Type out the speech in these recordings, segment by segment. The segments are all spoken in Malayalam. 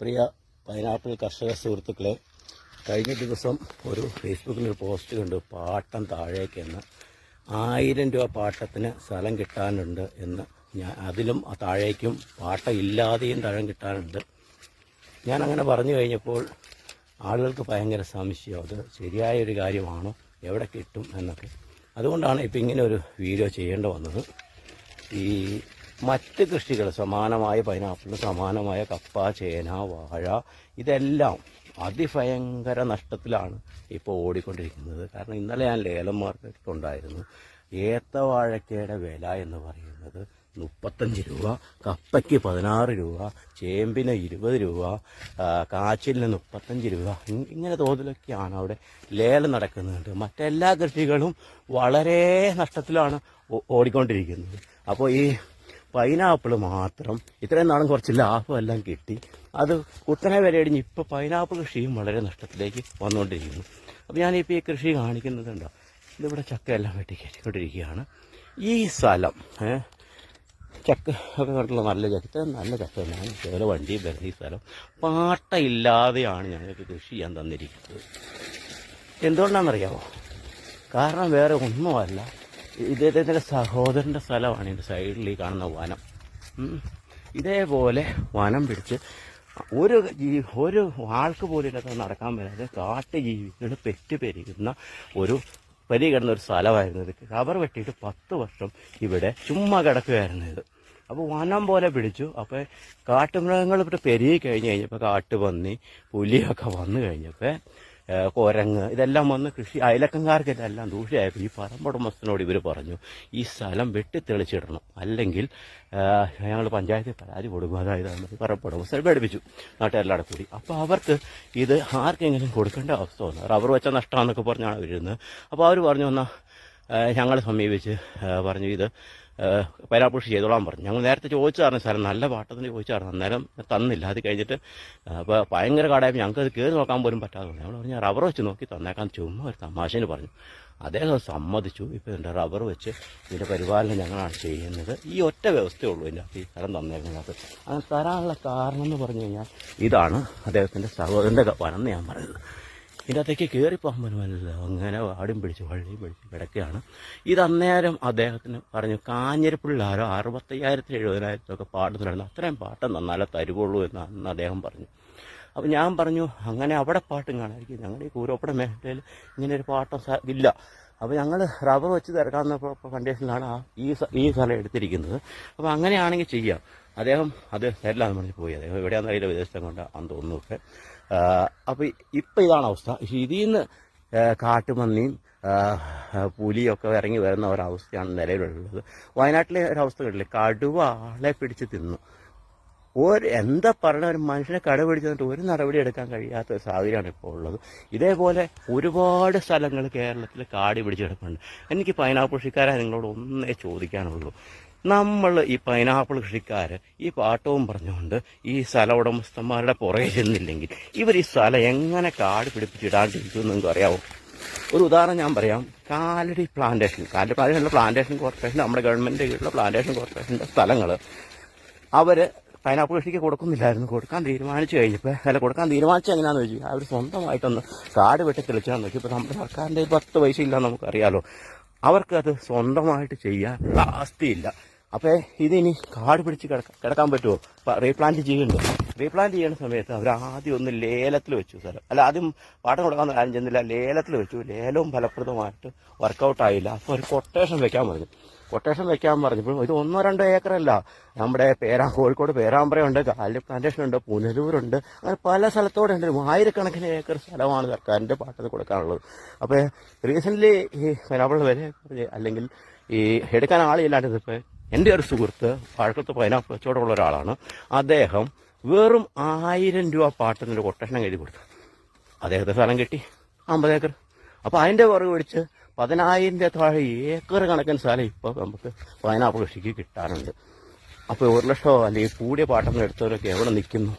പ്രിയ പൈനാപ്പിൾ കർഷക സുഹൃത്തുക്കളെ കഴിഞ്ഞ ദിവസം ഒരു ഫേസ്ബുക്കിൽ ഒരു പോസ്റ്റ് കണ്ടു പാട്ടം താഴേക്കെന്ന് ആയിരം രൂപ പാട്ടത്തിന് സ്ഥലം കിട്ടാനുണ്ട് എന്ന്. ഞാൻ അതിലും താഴേക്കും പാട്ടം ഇല്ലാതെയും തഴം കിട്ടാനുണ്ട്. ഞാൻ അങ്ങനെ പറഞ്ഞു കഴിഞ്ഞപ്പോൾ ആളുകൾക്ക് ഭയങ്കര സംശയം അത് ശരിയായ ഒരു കാര്യമാണോ എവിടെ കിട്ടും എന്നൊക്കെ. അതുകൊണ്ടാണ് ഇപ്പം ഇങ്ങനെ ഒരു വീഡിയോ ചെയ്യേണ്ടി വന്നത്. ഈ മറ്റ് കൃഷികൾ സമാനമായ പൈനാപ്പിൾ സമാനമായ കപ്പ ചേന വാഴ ഇതെല്ലാം അതിഭയങ്കര നഷ്ടത്തിലാണ് ഇപ്പോൾ ഓടിക്കൊണ്ടിരിക്കുന്നത്. കാരണം ഇന്നലെ ഞാൻ ലേലം മാർക്കറ്റിലുണ്ടായിരുന്നു. ഏത്തവാഴക്കയുടെ വില എന്ന് പറയുന്നത് മുപ്പത്തഞ്ച് രൂപ കപ്പയ്ക്ക് പതിനാറ് രൂപ ചേമ്പിന് ഇരുപത് രൂപ കാച്ചിലിന് മുപ്പത്തഞ്ച് രൂപ ഇങ്ങനെ തോതിലൊക്കെയാണ് അവിടെ ലേലം നടക്കുന്നുണ്ട്. മറ്റെല്ലാ കൃഷികളും വളരെ നഷ്ടത്തിലാണ് ഓടിക്കൊണ്ടിരിക്കുന്നത്. അപ്പോൾ ഈ പൈനാപ്പിൾ മാത്രം. ഇത്രയും നാളും കുറച്ച് ലാഭമെല്ലാം കിട്ടി. അത് കുത്തനെ വിലയിടിഞ്ഞ് ഇപ്പോൾ പൈനാപ്പിൾ കൃഷിയും വളരെ നഷ്ടത്തിലേക്ക് വന്നുകൊണ്ടിരിക്കുന്നു. അപ്പോൾ ഞാനിപ്പോൾ ഈ കൃഷി കാണിക്കുന്നതുണ്ടോ ഇതിവിടെ ചക്കയെല്ലാം വെട്ടി കയറ്റിക്കൊണ്ടിരിക്കുകയാണ് ഈ സ്ഥലം ചക്ക ഒക്കെ കണ്ടുള്ള നല്ല ചക്ക നല്ല ചക്ക തന്നെയാണ്. ഇതേപോലെ വണ്ടിയും വരുന്ന ഈ സ്ഥലം. പാട്ടയില്ലാതെയാണ് ഞങ്ങൾക്ക് കൃഷി ചെയ്യാൻ തന്നിരിക്കുന്നത്. എന്തുകൊണ്ടാണെന്നറിയാമോ? കാരണം വേറെ ഒന്നുമല്ല. ഇദ്ദേഹത്തിന്റെ സഹോദരന്റെ സ്ഥലമാണ് ഇതിന്റെ സൈഡിൽ ഈ കാണുന്ന വനം. ഇതേപോലെ വനം പിടിച്ച് ഒരു ജീ ഒരു ആൾക്ക് പോലും ഇല്ലാത്ത നടക്കാൻ വരാതെ കാട്ടു ജീവികൾ പെറ്റ് പെരുകുന്ന ഒരു വലിയ കിടന്ന ഒരു സ്ഥലമായിരുന്നു ഇത്. കവർ വെട്ടിയിട്ട് പത്ത് വർഷം ഇവിടെ ചുമ്മാ കിടക്കുകയായിരുന്നു ഇത്. അപ്പോൾ വനം പോലെ പിടിച്ചു. അപ്പോൾ കാട്ടുമൃഗങ്ങൾ ഇവിടെ പെരുകി കഴിഞ്ഞ് കഴിഞ്ഞപ്പോൾ കാട്ടുപന്നി പുലിയൊക്കെ വന്നു കഴിഞ്ഞപ്പോൾ കുരങ്ങ് ഇതെല്ലാം വന്ന് കൃഷി അയലക്കങ്കാർക്കെല്ലാം ഇതെല്ലാം ദൂഷ്യമായപ്പോൾ ഈ പറമ്പുടമസ്ഥനോട് ഇവർ പറഞ്ഞു ഈ സ്ഥലം വെട്ടിത്തെളിച്ചിടണം. അല്ലെങ്കിൽ ഞങ്ങൾ പഞ്ചായത്തിൽ പരാതി കൊടുക്കും. അതായത് പറമ്പുടമസ്ഥനെ പേടിപ്പിച്ചു. നാട്ടുകാരെല്ലാം കൂടി. അപ്പോൾ അവർക്ക് ഇത് ആർക്കെങ്കിലും കൊടുക്കേണ്ട അവസ്ഥ വന്നു. റബ്ബർ വെച്ച നഷ്ടമാണെന്നൊക്കെ പറഞ്ഞാണ് അവരിരുന്നത്. അപ്പോൾ അവർ പറഞ്ഞു എന്നാൽ ഞങ്ങളെ സമീപിച്ച് പറഞ്ഞു ഇത് പൈനാപ്പിൾ ചെയ്തോളാൻ പറഞ്ഞു. ഞങ്ങൾ നേരത്തെ ചോദിച്ചായിരുന്നു സ്ഥലം നല്ല പാട്ടത്തിന് ചോദിച്ചായിരുന്നു അന്നേരം തന്നില്ല. അത് കഴിഞ്ഞിട്ട് അപ്പോൾ ഭയങ്കര കാടായപ്പോൾ ഞങ്ങൾക്ക് അത് കയറി നോക്കാൻ പോലും പറ്റാതെ ഞങ്ങൾ പറഞ്ഞു റബ്ബർ വെച്ച് നോക്കി തന്നേക്കാൻ ചുമ്മാ ഒരു തമാശന് പറഞ്ഞു. അദ്ദേഹം സമ്മതിച്ചു. ഇപ്പോൾ എന്റെ റബ്ബർ വെച്ച് ഇതിന്റെ പരിപാലനം ഞങ്ങളാണ് ചെയ്യുന്നത്. ഈ ഒറ്റ വ്യവസ്ഥയേ ഉള്ളൂ ഇതിന്റെ അകത്ത് ഈ സ്ഥലം തന്നേക്കുന്നത് അങ്ങനെ തരാനുള്ള കാരണം എന്ന് പറഞ്ഞു കഴിഞ്ഞാൽ ഇതാണ് അദ്ദേഹത്തിന്റെ സഹോദരന്റെ വനം എന്ന് ഞാൻ പറയുന്നത്. ഇതിനകത്തേക്ക് കയറിപ്പോകാൻ പറ്റുമല്ലോ? അങ്ങനെ വാടും പിടിച്ച് വള്ളിയും പിടിച്ച് കിടക്കുകയാണ്. ഇത് അന്നേരം അദ്ദേഹത്തിന് പറഞ്ഞു കാഞ്ഞിരപ്പിള്ളാരോ അറുപത്തയ്യായിരത്തി എഴുപതിനായിരത്തിലൊക്കെ പാടുന്നുണ്ടായിരുന്നു അത്രയും പാട്ട് നന്നാലേ തരുവുള്ളൂ എന്ന് അന്ന് അദ്ദേഹം പറഞ്ഞു. അപ്പം ഞാൻ പറഞ്ഞു അങ്ങനെ അവിടെ പാട്ടും കാണാതിരിക്കും. ഞങ്ങളുടെ ഈ കൂരോപ്പട മേഖലയിൽ ഇങ്ങനെ ഒരു പാട്ടം ഇല്ല. അപ്പോൾ ഞങ്ങൾ റബ്ബർ വെച്ച് തിരക്കാവുന്ന കണ്ടീഷനിലാണ് ഈ ഈ സ്ഥലം എടുത്തിരിക്കുന്നത്. അപ്പോൾ അങ്ങനെയാണെങ്കിൽ ചെയ്യാം. അദ്ദേഹം അത് തരില്ലാന്ന് പറഞ്ഞ് പോയി. അദ്ദേഹം എവിടെയാണെന്ന് അറിയില്ല വിദേശത്തെ കൊണ്ട് അന്ന് തോന്നുന്നു ഒക്കെ. അപ്പോൾ ഇപ്പം ഇതാണ് അവസ്ഥ. പക്ഷേ ഇതിൽ നിന്ന് കാട്ടുമന്നിയും പുലിയൊക്കെ ഇറങ്ങി വരുന്ന ഒരവസ്ഥയാണ് നിലവിലുള്ളത്. വയനാട്ടിലെ ഒരവസ്ഥ കണ്ടില്ലേ കടുവ ആളെ പിടിച്ച് തിന്നു. ഒരു എന്താ പറഞ്ഞ ഒരു മനുഷ്യനെ കട പിടിച്ചിട്ട് ഒരു നടപടി എടുക്കാൻ കഴിയാത്ത ഒരു സാഹചര്യമാണ് ഇപ്പോൾ ഉള്ളത്. ഇതേപോലെ ഒരുപാട് സ്ഥലങ്ങൾ കേരളത്തിൽ കാടി പിടിച്ചെടുക്കുന്നുണ്ട് എനിക്ക് പൈനാപ്പിൾ കൃഷിക്കാരെ നിങ്ങളോട് ഒന്നേ ചോദിക്കാനുള്ളൂ. നമ്മൾ ഈ പൈനാപ്പിൾ കൃഷിക്കാർ ഈ പാട്ടവും പറഞ്ഞുകൊണ്ട് ഈ സ്ഥല ഉടമസ്ഥന്മാരുടെ പുറകെ ചെന്നില്ലെങ്കിൽ ഇവർ ഈ സ്ഥലം എങ്ങനെ കാട് പിടിപ്പിച്ചിടാണ്ടിരിക്കും നിങ്ങൾക്ക് അറിയാവോ? ഒരു ഉദാഹരണം ഞാൻ പറയാം. Kalady plantation Kalady plantation plantation corporation നമ്മുടെ ഗവൺമെന്റ് കീഴിലുള്ള പ്ലാന്റേഷൻ കോർപ്പറേഷന്റെ സ്ഥലങ്ങൾ അവർ പൈനാപ്പിൾ കൃഷിക്ക് കൊടുക്കുന്നില്ലായിരുന്നു. കൊടുക്കാൻ തീരുമാനിച്ചു കഴിഞ്ഞപ്പോൾ അല്ല കൊടുക്കാൻ തീരുമാനിച്ച എങ്ങനെയാന്ന് വെച്ചു അവർ സ്വന്തമായിട്ടൊന്ന് കാട് വെട്ടി തെളിച്ചാന്ന് വെച്ചു. ഇപ്പോൾ നമ്മുടെ സർക്കാരിന്റെ പത്ത് പൈസ ഇല്ല നമുക്കറിയാലോ. അവർക്കത് സ്വന്തമായിട്ട് ചെയ്യാൻ ആസ്തിയില്ല. അപ്പോൾ ഇതിനി കാട് പിടിച്ച് കിടക്കാൻ കിടക്കാൻ പറ്റുമോ റീപ്ലാന്റ് ചെയ്യുന്നുണ്ടോ റീപ്ലാന്റ് ചെയ്യുന്ന സമയത്ത് അവർ ആദ്യം ഒന്ന് ലേലത്തിൽ വെച്ചു സ്ഥലം അല്ല ആദ്യം പാട്ടം കൊടുക്കാൻ ആരും ചെന്നില്ല ലേലത്തിൽ വെച്ചു ലേലവും ഫലപ്രദമായിട്ട് വർക്കൗട്ട് ആയില്ല അപ്പോൾ ഒരു കൊട്ടേഷൻ വെക്കാൻ പറഞ്ഞു കൊട്ടേഷൻ വെക്കാൻ പറഞ്ഞപ്പോൾ ഇത് ഒന്നോ രണ്ടോ ഏക്കറല്ല നമ്മുടെ പേരാ കോഴിക്കോട് പേരാമ്പ്രയുണ്ട് കാലി പ്ലാന്റേഷൻ ഉണ്ട് പുനലൂരുണ്ട് അങ്ങനെ പല സ്ഥലത്തോടെ ഉണ്ട് ആയിരക്കണക്കിന് ഏക്കർ സ്ഥലമാണ് സർക്കാരിന്റെ പാട്ടത്തിന് കൊടുക്കാനുള്ളത് അപ്പോൾ റീസെന്റ്ലി ഈ വില അല്ലെങ്കിൽ ഈ എടുക്കാൻ ആളില്ലാണ്ട് ഇപ്പോൾ എന്റെ ഒരു സുഹൃത്ത് പഴക്കത്ത് പൈനാപ്പിൾ കച്ചവടമുള്ള ഒരാളാണ്. അദ്ദേഹം വെറും ആയിരം രൂപ പാട്ടത്തിന്റെ കൊട്ടേഷൻ എഴുതി കൊടുത്തു. അദ്ദേഹത്തെ സ്ഥലം കിട്ടി. അമ്പത് ഏക്കർ. അപ്പോൾ അതിന്റെ പുറകെ പിടിച്ച് പതിനായിരന്റെ താഴെ ഏക്കർ കണക്കിന് സ്ഥലം ഇപ്പോൾ നമുക്ക് പൈനാപ്പിൾ കൃഷിക്ക് കിട്ടാനുണ്ട്. അപ്പോൾ ഒരു ലക്ഷമോ അല്ലെങ്കിൽ കൂടിയ പാട്ടം എടുത്തവരൊക്കെ എവിടെ നിൽക്കുന്നു?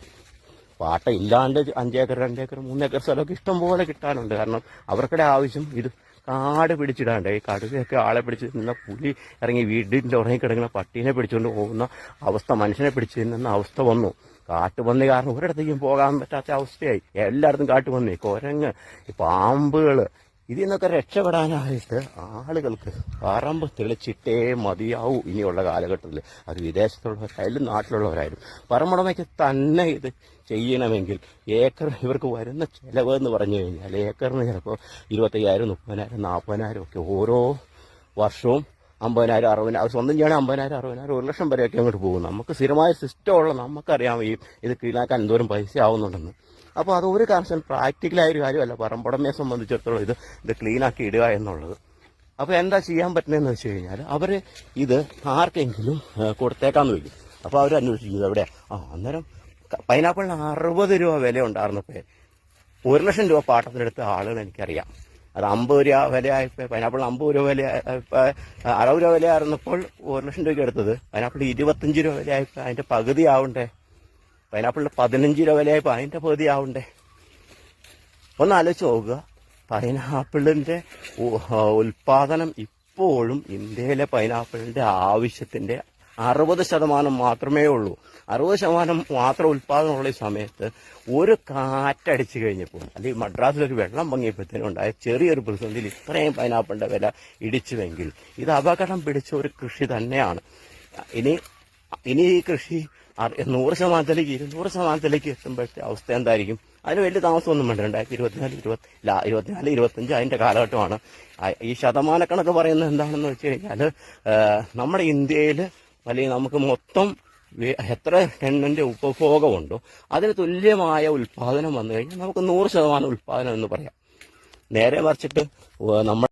പാട്ട ഇല്ലാണ്ട് അഞ്ചേക്കർ രണ്ടേക്കർ മൂന്നേക്കർ സ്ഥലമൊക്കെ ഇഷ്ടം പോലെ കിട്ടാനുണ്ട്. കാരണം അവർക്കിടെ ആവശ്യം ഇത് കാട് പിടിച്ചിടാണ്ട്. ഈ കടുവയൊക്കെ ആളെ പിടിച്ച് നിന്ന പുലി ഇറങ്ങി വീടിന്റെ ഉറങ്ങി കിടക്കുന്ന പട്ടീനെ പിടിച്ചുകൊണ്ട് പോകുന്ന അവസ്ഥ മനുഷ്യനെ പിടിച്ചു നിന്ന അവസ്ഥ വന്നു. കാട്ടുപന്നി കാരണം ഒരിടത്തേക്കും പോകാൻ പറ്റാത്ത അവസ്ഥയായി. എല്ലായിടത്തും കാട്ടുപന്നി കുരങ്ങ് പാമ്പുകൾ ഇതിൽ നിന്നൊക്കെ രക്ഷപ്പെടാനായിട്ട് ആളുകൾക്ക് പറമ്പ് തെളിച്ചിട്ടേ മതിയാവൂ ഇനിയുള്ള കാലഘട്ടത്തിൽ അത് വിദേശത്തുള്ളവരായാലും നാട്ടിലുള്ളവരായാലും. പറമ്പുടമയ്ക്ക് തന്നെ ഇത് ചെയ്യണമെങ്കിൽ ഏക്കർ ഇവർക്ക് വരുന്ന ചിലവ് എന്ന് പറഞ്ഞു കഴിഞ്ഞാൽ ഏക്കറിന് ചിലപ്പോൾ ഇരുപത്തയ്യായിരം മുപ്പതിനായിരം നാൽപ്പതിനായിരം ഒക്കെ ഓരോ വർഷവും അമ്പതിനായിരം അറുപതിനായിരം. സ്വന്തം ചെയ്യണേ അമ്പതിനായിരം അറുപതിനായിരം ഒരു ലക്ഷം വരെയൊക്കെ അങ്ങോട്ട് പോകും. നമുക്ക് സ്ഥിരമായ സിസ്റ്റം ഉള്ള നമുക്കറിയാം ഈ ഇത് കീഴാക്കാൻ എന്തോരം പൈസ ആവുന്നുണ്ടെന്ന്. അപ്പോൾ അത് ഒരു കാരണവശാലും പ്രാക്ടിക്കലായ ഒരു കാര്യമല്ല. പറമ്പുടമയെ സംബന്ധിച്ചിടത്തോളം ഇത് ഇത് ക്ലീനാക്കി ഇടുക എന്നുള്ളത്. അപ്പോൾ എന്താ ചെയ്യാൻ പറ്റുന്നതെന്ന് വെച്ച് കഴിഞ്ഞാൽ അവർ ഇത് ആർക്കെങ്കിലും കൊടുത്തേക്കാന്ന് വയ്ക്കും അപ്പോൾ അവർ അന്വേഷിക്കുന്നത് അവിടെ ആ അന്നേരം പൈനാപ്പിളിന് അറുപത് രൂപ വില ഉണ്ടായിരുന്നപ്പോൾ ഒരു ലക്ഷം രൂപ പാട്ടത്തിനെടുത്ത ആളുകൾ എനിക്കറിയാം. അത് അമ്പത് രൂപ വിലയായപ്പോൾ പൈനാപ്പിൾ അമ്പത് രൂപ വില അറുപത് രൂപ വിലയായിരുന്നപ്പോൾ ഒരു ലക്ഷം രൂപയ്ക്ക് എടുത്തത്. പൈനാപ്പിൾ ഇരുപത്തഞ്ച് രൂപ വിലയായപ്പോൾ അതിന്റെ പകുതി ആവണ്ടേ പൈനാപ്പിളിന് പതിനഞ്ച് രൂപ വിലയായപ്പോൾ അതിന്റെ പകുതി ആവണ്ടേ ഒന്ന് ആലോചിച്ച് നോക്കുക. പൈനാപ്പിളിന്റെ ഉ- ഉൽപാദനം ഇപ്പോഴും ഇന്ത്യയിലെ പൈനാപ്പിളിന്റെ ആവശ്യത്തിന്റെ അറുപത് ശതമാനം മാത്രമേ ഉള്ളൂ. അറുപത് ശതമാനം മാത്രം ഉൽപാദനമുള്ള ഈ സമയത്ത് ഒരു കാറ്റടിച്ചു കഴിഞ്ഞപ്പോൾ അല്ലെങ്കിൽ മദ്രാസിലൊരു വെള്ളം പൊങ്ങിയപ്പോഴത്തേനും ഉണ്ടായ ചെറിയൊരു പ്രതിസന്ധിയിൽ ഇത്രയും പൈനാപ്പിളിന്റെ വില ഇടിച്ചുവെങ്കിൽ ഇത് അപകടം പിടിച്ച ഒരു കൃഷി തന്നെയാണ്. ഇനി ഇനി ഈ കൃഷി നൂറ് ശതമാനത്തിലേക്ക് ഇരുന്നൂറ് ശതമാനത്തിലേക്ക് എത്തുമ്പോഴത്തെ അവസ്ഥ എന്തായിരിക്കും? അതിന് വലിയ താമസമൊന്നും വേണ്ട. രണ്ടായിരത്തി ഇരുപത്തിനാല് ഇരുപത്തി ഇരുപത്തിനാല് ഇരുപത്തഞ്ച് അതിന്റെ കാലഘട്ടമാണ്. ഈ ശതമാനക്കണക്ക് പറയുന്നത് എന്താണെന്ന് വെച്ച് കഴിഞ്ഞാൽ നമ്മുടെ ഇന്ത്യയിൽ അല്ലെങ്കിൽ നമുക്ക് മൊത്തം എത്ര എണ്ണിന്റെ ഉപഭോഗമുണ്ടോ അതിന് തുല്യമായ ഉൽപാദനം വന്നു കഴിഞ്ഞാൽ നമുക്ക് നൂറ് ശതമാനം ഉൽപാദനം എന്ന് പറയാം. നേരെ മറിച്ചിട്ട് നമ്മൾ